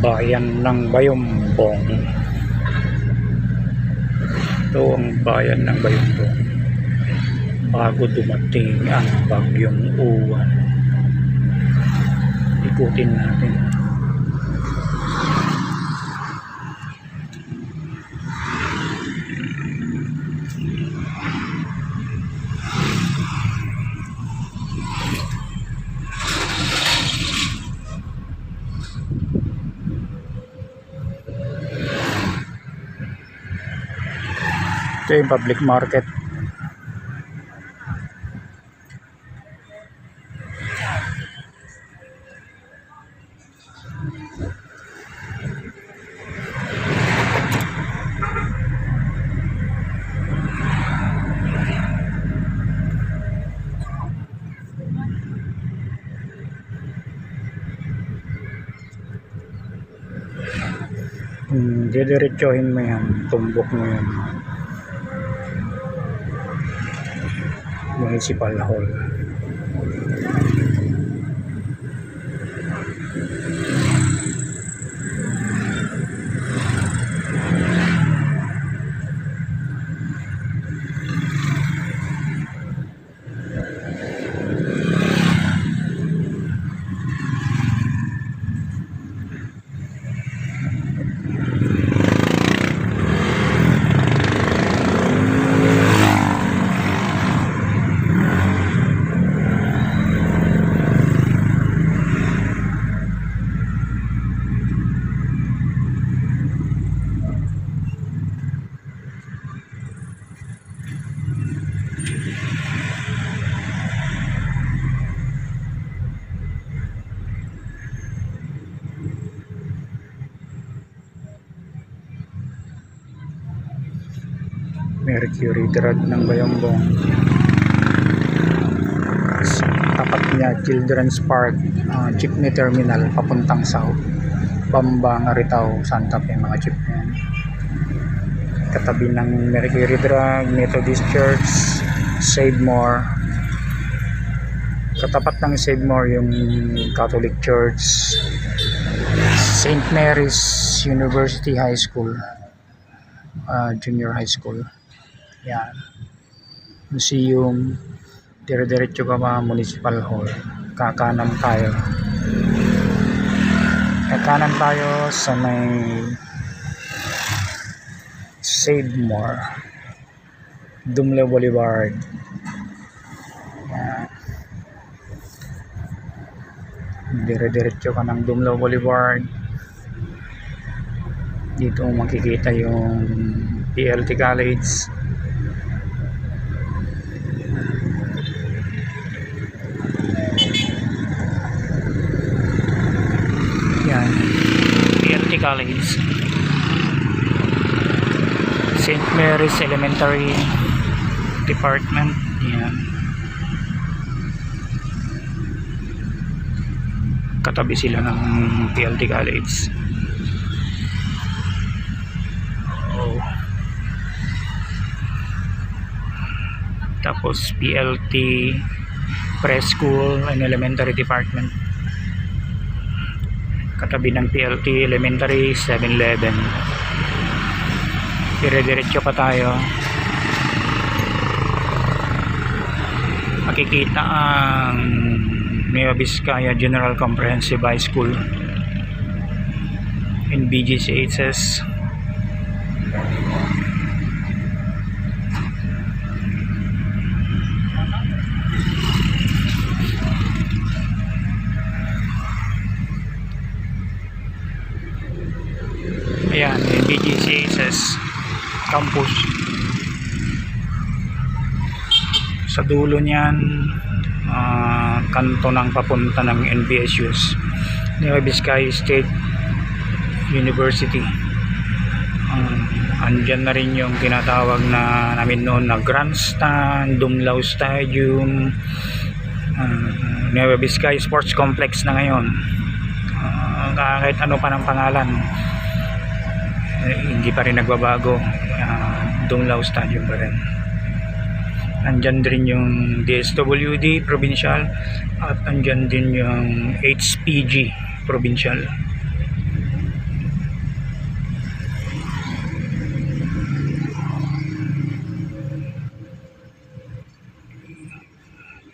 bayan ng Bayombong. Ito ang bayan ng Bayombong. Bago dumating ang bagyong uwan. Ikutin natin yung public market. Hmm, didiretsohin mo yan tumbok mo yan municipal hall Mercury Drug ng Bayombong tapat niya Children's Park uh, Jeepney Terminal papuntang South Bambang, Aritaw, Santa Fe mga jeep na katabi ng Mercury Drug Methodist Church Save More. Katapat ng Save More yung Catholic Church St. Mary's University High School uh, Junior High School yan. Museum dire-diretso ka pa municipal hall. Kakanan tayo. Kakanan tayo sa may Save More. Dumle Boulevard. Dire-diretso ka ng Dumle Boulevard. Dito makikita yung PLT College yan PLT College St. Mary's Elementary Department yan katabi sila ng PLT College oh. tapos PLT Preschool and Elementary Department katabi ng PLT Elementary 711 dire-diretso pa tayo. Makikita ang Nueva Vizcaya General Comprehensive High School in BGCHS Ayan, yung BGCSS campus. Sa dulo niyan, ah, kanto ng papunta ng NBSUs. Nueva Vizcaya State University. Um, andyan na rin yung tinatawag na namin noon na Grandstand, Dumlao Stadium, uh, Nueva Vizcaya Sports Complex na ngayon. Ah, kahit ano pa ng pangalan eh, hindi pa rin nagbabago uh, Dumlao Stadium pa rin andyan din yung DSWD provincial at andyan din yung HPG provincial.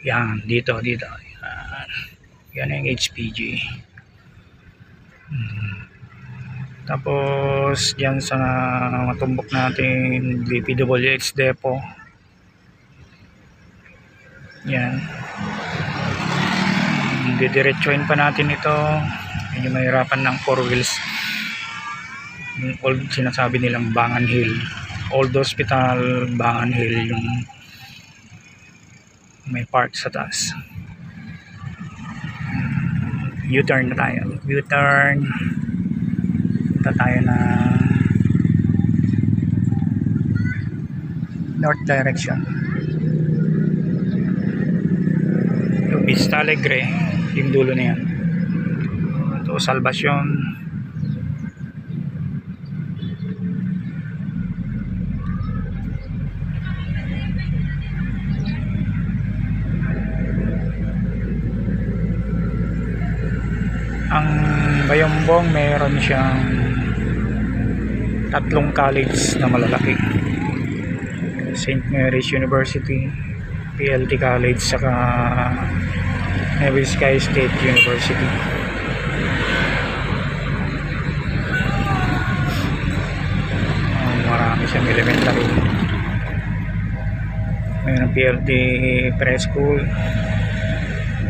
Yan dito dito. Yan, yung HPG hmm. tapos yan sa matumbok natin DPWH depot. Yan. Didiretsuin pa natin ito. Medyo mahirapan ng four wheels. Yung old sinasabi nilang Bangan Hill. Old Hospital, Bangan Hill, yung may park sa taas. U-turn na tayo. U-turn. Punta tayo na north direction. Vista Alegre, yung dulo na yan. Ito, Salvacion. Ang Bayombong meron siyang tatlong college na malalaki. St. Mary's University, PLT College, saka Nueva Sky State University. Ah, marami siyang elementary. Mayroon PLT Preschool.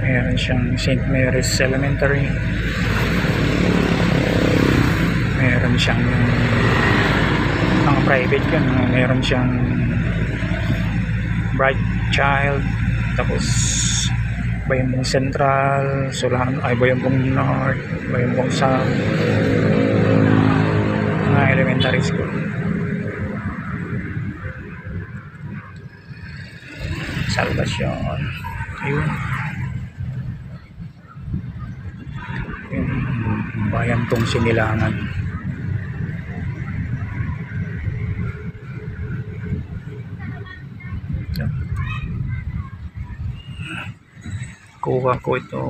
Mayroon siyang St. Mary's Elementary. Mayroon siyang mga private yun. Mayroon siyang Bright Child. Tapos Bayambong Central, Sulan, ay Bayambong North, Bayambong South. Mga elementary school. Salvacion. Ayun. Yung bayan tong sinilangan. Kuha ko ito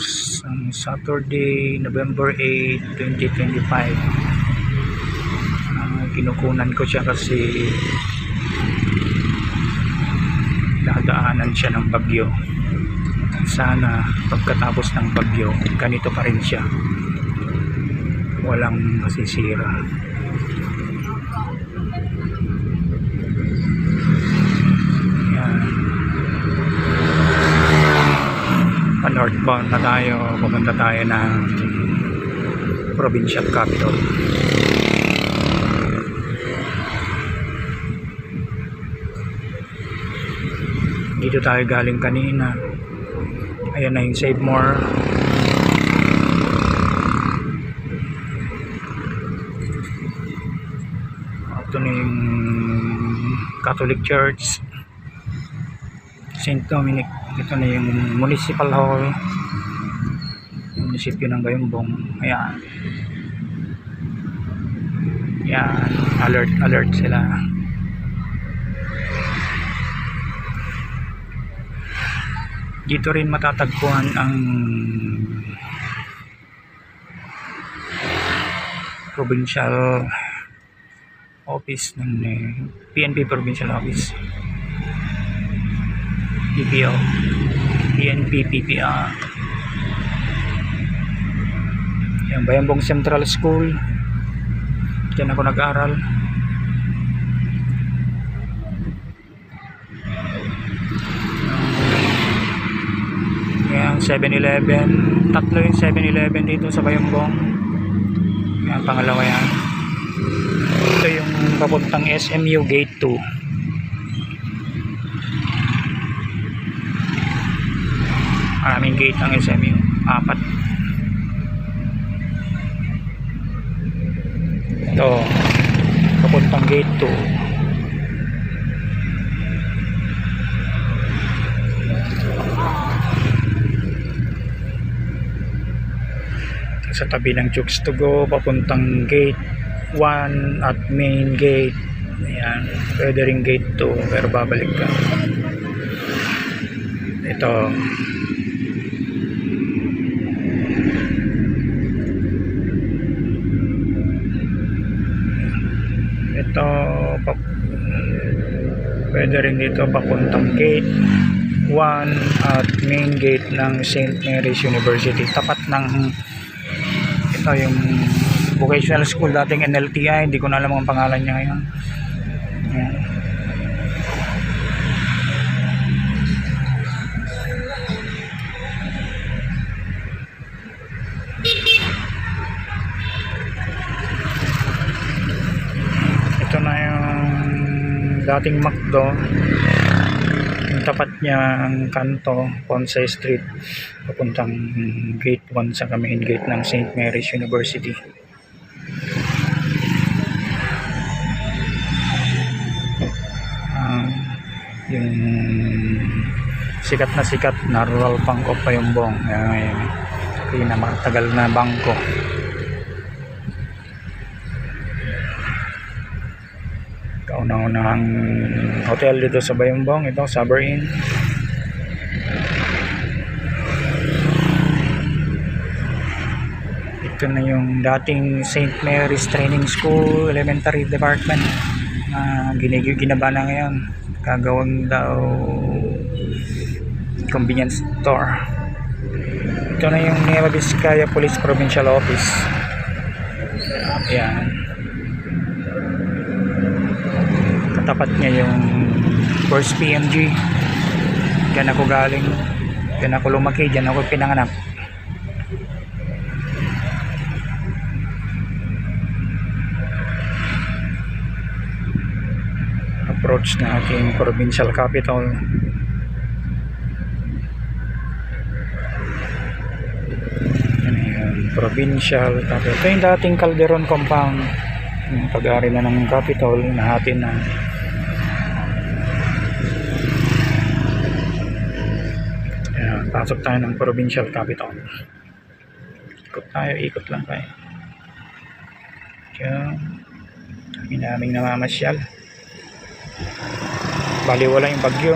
sa Saturday, November 8, 2025. Ah, kinukunan ko siya kasi dadaanan siya ng bagyo. Sana pagkatapos ng bagyo, ganito pa rin siya. Walang masisira. Yan. Pa northbound na tayo pumunta tayo ng provincial capital. Dito tayo galing kanina. Ayan na yung save more. Ito na yung Catholic Church St. Dominic ito na yung municipal hall. Munisipyo ng Bayumbong ayan. Yan alert alert sila. Dito rin matatagpuan ang provincial office ng eh, PNP provincial office PPO PNP PPR yung Bayambong Central School. Dyan ako nag-aral. Yan 7-Eleven tatlo yung 7-Eleven dito sa Bayambong. Yan pangalawa yan. Ito yung papuntang SMU Gate 2 gate ang SMU apat. Ito. Papuntang gate 2 sa tabi ng Jukes to go papuntang gate 1 at main gate. Ayan. Pwede gate 2 pero babalik ka. Ito ito pa, pwede rin dito papuntang gate 1 1 at main gate ng St. Mary's University. Tapat ng ito yung vocational school dating NLTI. Hindi ko na alam ang pangalan niya ngayon. Dating McDo. Yung tapat niya ang kanto Ponce Street. Papuntang gate 1 sa main gate ng St. Mary's University. Ah, yung sikat na sikat na rural bank of Payumbong yung pinakamatagal na bangko kauna-unahang hotel dito sa Bayumbong ito Saber Inn. Ito na yung dating St. Mary's Training School Elementary Department na uh, ginaba na ngayon. Gagawang daw convenience store. Ito na yung Nueva Vizcaya Police Provincial Office. Yan katapat niya yung first PMG dyan ako galing. Dyan ako lumaki. Dyan ako pinanganak. Approach na aking provincial capital. Provincial capital. Ito yung dating Calderon compound. Yung pag-ari na ng capital nahati na Ayan, pasok tayo ng provincial capital. Ikot tayo ikot lang tayo. Diyan. kami naming namamasyal. Bali wala yung bagyo.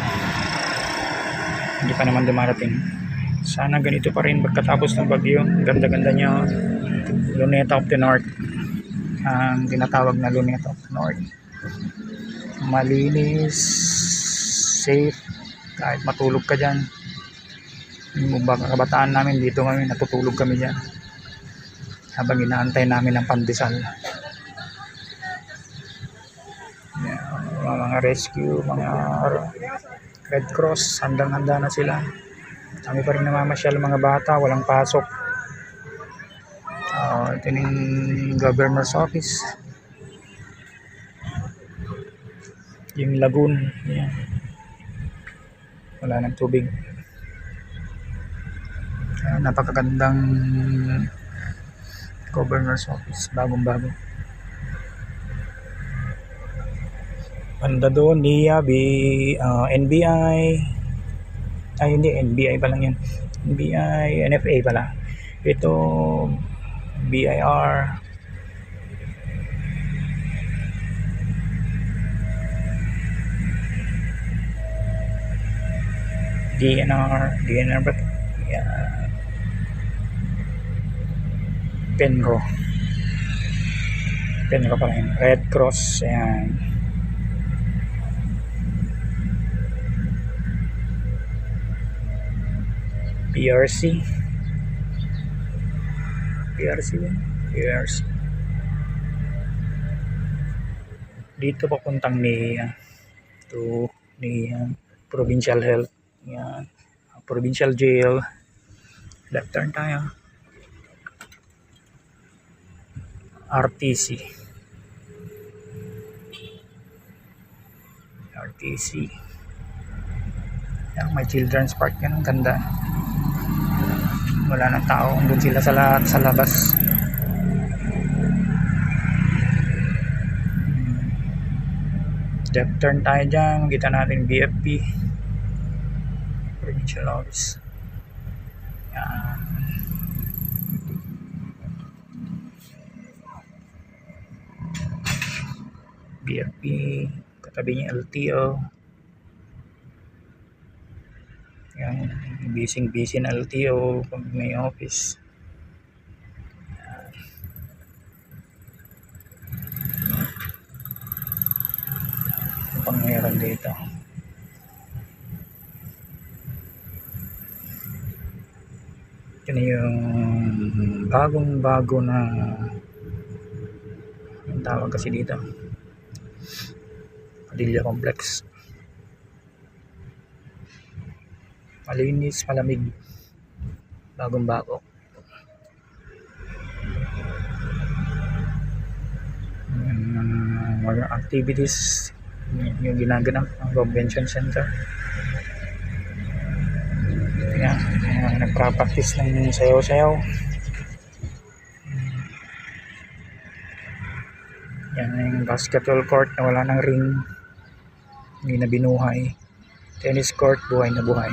Hindi pa naman dumarating. Sana ganito pa rin pagkatapos ng bagyo. Ganda ganda niya. Luneta of the North. Ang tinatawag na Luneta of the North. Malinis. Safe. Kahit matulog ka dyan yung baka kabataan namin dito kami natutulog kami dyan. Habang inaantay namin ang pandesal. Mga, mga rescue mga Red Cross handang handa na sila. Kami pa rin namamasyal mga bata walang pasok. Ah, ito yung governor's office. Yung lagoon yan. Wala ng tubig Ayan, napakagandang governor's office. Bagong bago. Banda doon NIA B, ah, NBI ay hindi NBI pa lang yan NBI NFA pala. Ito BIR DNR DNR ba yan Penro Penro pala yun. Red Cross yan PRC PRC yan PRC dito papuntang ni to ni uh, provincial health. Yan provincial jail. Left turn tayo RTC RTC yan may children's park yan. Ang ganda. Wala nang tao. Doon sila sa, la- sa labas. Left turn tayo dyan. Makita natin BFP provincial office PFP, katabi niya LTO. Yan, busy-busy na LTO pag may office. Yan. Pang meron dito. Yun yung bagong-bago na ang tawag kasi dito. Padilla Complex. Malinis, malamig. Bagong bago. Mga activities yung- ginaganap ang convention center. Yan, mga nagpa-practice ng sayaw-sayaw. Yan yung basketball court na wala ng ring. Hindi na binuhay. Tennis court, buhay na buhay.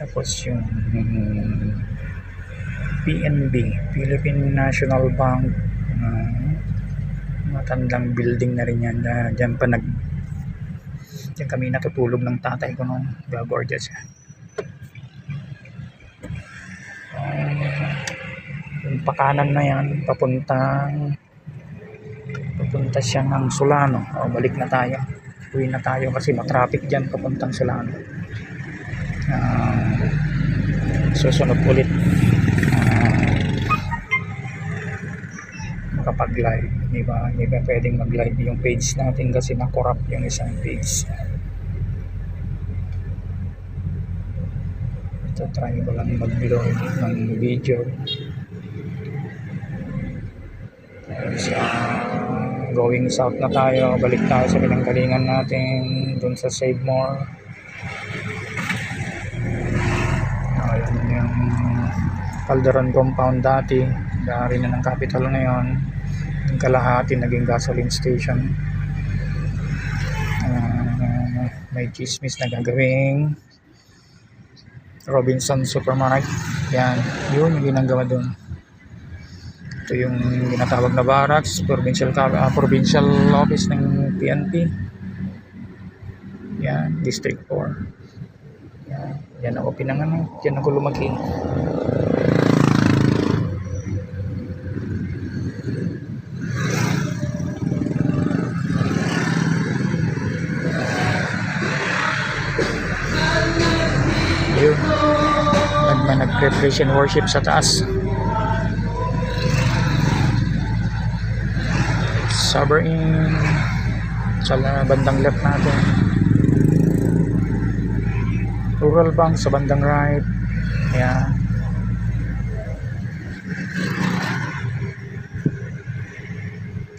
Tapos yung PNB, Philippine National Bank, uh, matandang building na rin yan. Uh, dyan pa nag dyan kami natutulog ng tatay ko nung gagordia siya. Yung pakanan na yan, papuntang papunta siya ng Solano. O, balik na tayo. Uwi na tayo kasi matraffic dyan papuntang Solano. Ah, susunod ulit ah, makapag-live di ba hindi ba pwedeng mag-live yung page natin kasi na-corrupt yung isang page ito try ko lang mag-load ng video Tapos, ah, going south na tayo balik tayo sa pinanggalingan natin dun sa Save More Ayan yung Calderon compound dati. Dari na ng capital ngayon. Yung kalahati naging gasoline station. Ah, may chismis na gagawing Robinson Supermarket. Yan. Yun yung ginagawa doon. Ito yung ginatawag na barracks, provincial, ah, provincial office ng PNP. Yan, District 4. Yan, yan ako pinanganak. Yan ako lumaki. Yun. Nagma nag-preparation worship sa taas. Sovereign sa bandang left natin. Rural Bank sa bandang right. Ayan.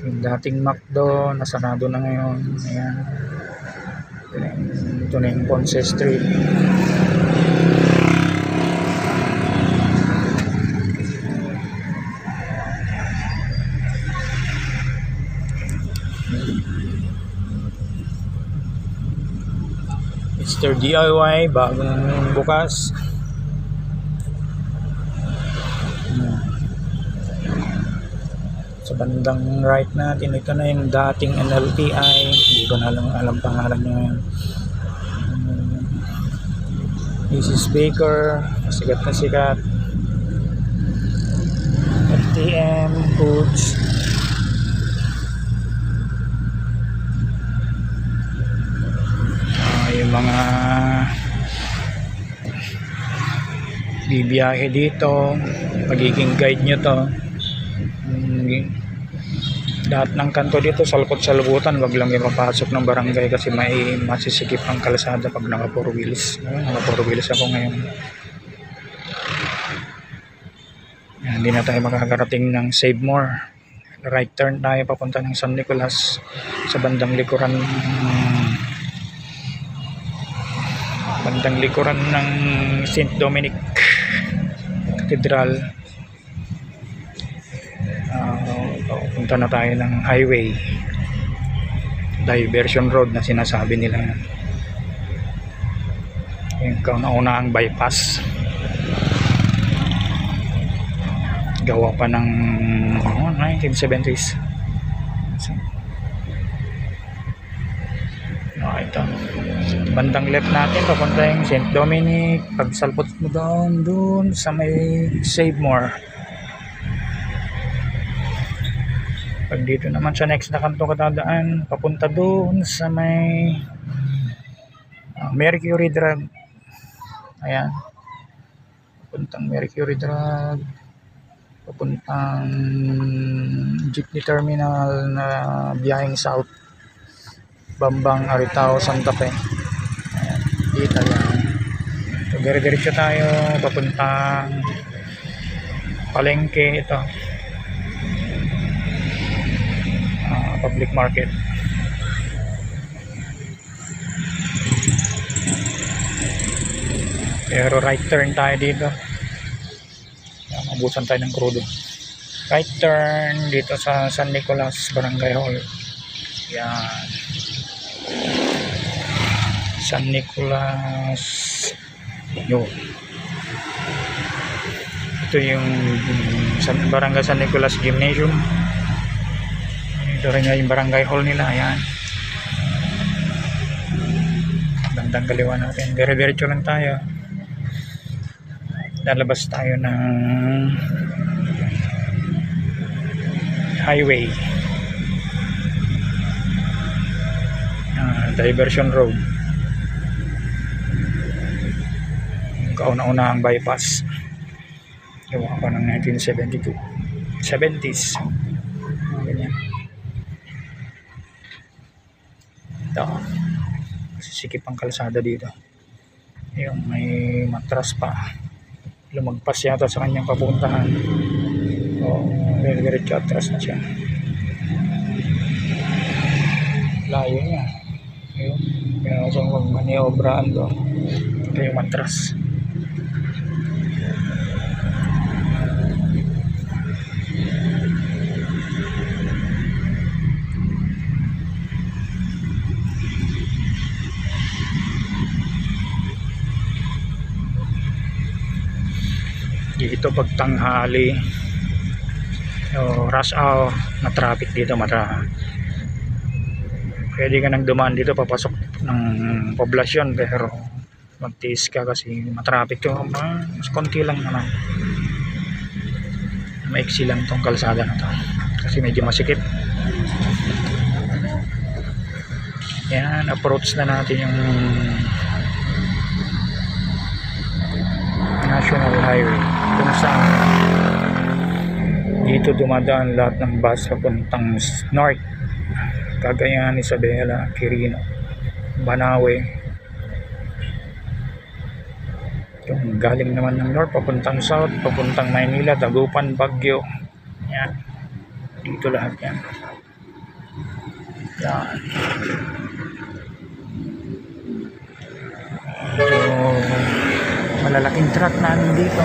Yung dating McDo, nasarado na ngayon. Yung- Ito na yung Ponce Street. Mr. DIY, bagong bukas. Hmm. Sa bandang right natin, ito na yung dating NLTI. Hindi ko na alam, alam pangalan niya. Hmm. Mrs. Baker, sikat na sikat. FTM, Foods. Ah, yung mga bibiyahe dito. Magiging guide nyo to. Lahat ng kanto dito salpot salbutan wag lang yung mapasok ng barangay kasi may masisikip ang kalsada pag naka four wheels. Naka four wheels ako ngayon. Yan, hindi na tayo makakarating ng Save More. Right turn tayo papunta ng San Nicolas sa bandang likuran mm, bandang likuran ng St. Dominic Cathedral uh, punta na tayo ng highway diversion road na sinasabi nila yung kauna ang bypass gawa pa ng oh, 1970s Ah, ito. Bandang left natin, papunta yung St. Dominic. Pagsalpot mo doon, doon sa may Save More. pag dito naman sa next na kanto katadaan papunta doon sa may ah, Mercury Drug ayan papuntang Mercury Drug papuntang jeepney terminal na biyaheng south Bambang Aritao Santa Fe dito yan so dire-diretso tayo papuntang palengke ito. Ah, public market. Pero right turn tayo dito. Abusan tayo ng krudo right turn dito sa San Nicolas Barangay Hall. Yan San Nicolas. Yun ito yung San, Barangay San Nicolas Gymnasium. Ito rin nga yung barangay hall nila ayan. Bandang kaliwa natin. Dire-diretso lang tayo. Lalabas tayo ng highway. Ah, diversion road kauna-una ang bypass gawa pa ng 1972 70s Mga ganyan. Ito. Sisikip ang kalsada dito. Yung may matras pa. Lumagpas yata sa kanyang papuntahan. O diretso atras na siya. Layo niya. Ayun. Kaya siyang magmaniobraan doon ito yung matras dito pag tanghali o rush hour na traffic dito mata. Pwede ka nang dumaan dito papasok ng poblasyon pero magtiis ka kasi matraffic to. Ma- mas konti lang naman. Maiksi lang tong kalsada na to. Kasi medyo masikip. Yan approach na natin yung national highway kung saan dito dumadaan lahat ng bus papuntang north. Cagayan, Isabela, Quirino, Banawe. Yung galing naman ng north papuntang south papuntang Maynila, Dagupan, Baguio. Yan. Dito lahat yan. Yan malalaking truck na nandito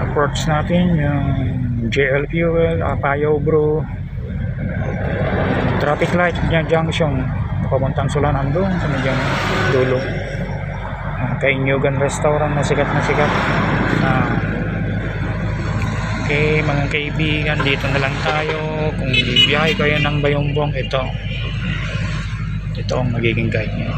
approach natin yung JL Fuel, Apayo Bro. Traffic light niya junction papuntang Sulanan doon sa medyang dulo. Uh, kay Inyugan Restaurant na sikat na sikat. Ah, Okay, mga kaibigan, dito na lang tayo. Kung bibiyahe kayo ng Bayongbong, ito. Ito ang magiging guide nyo.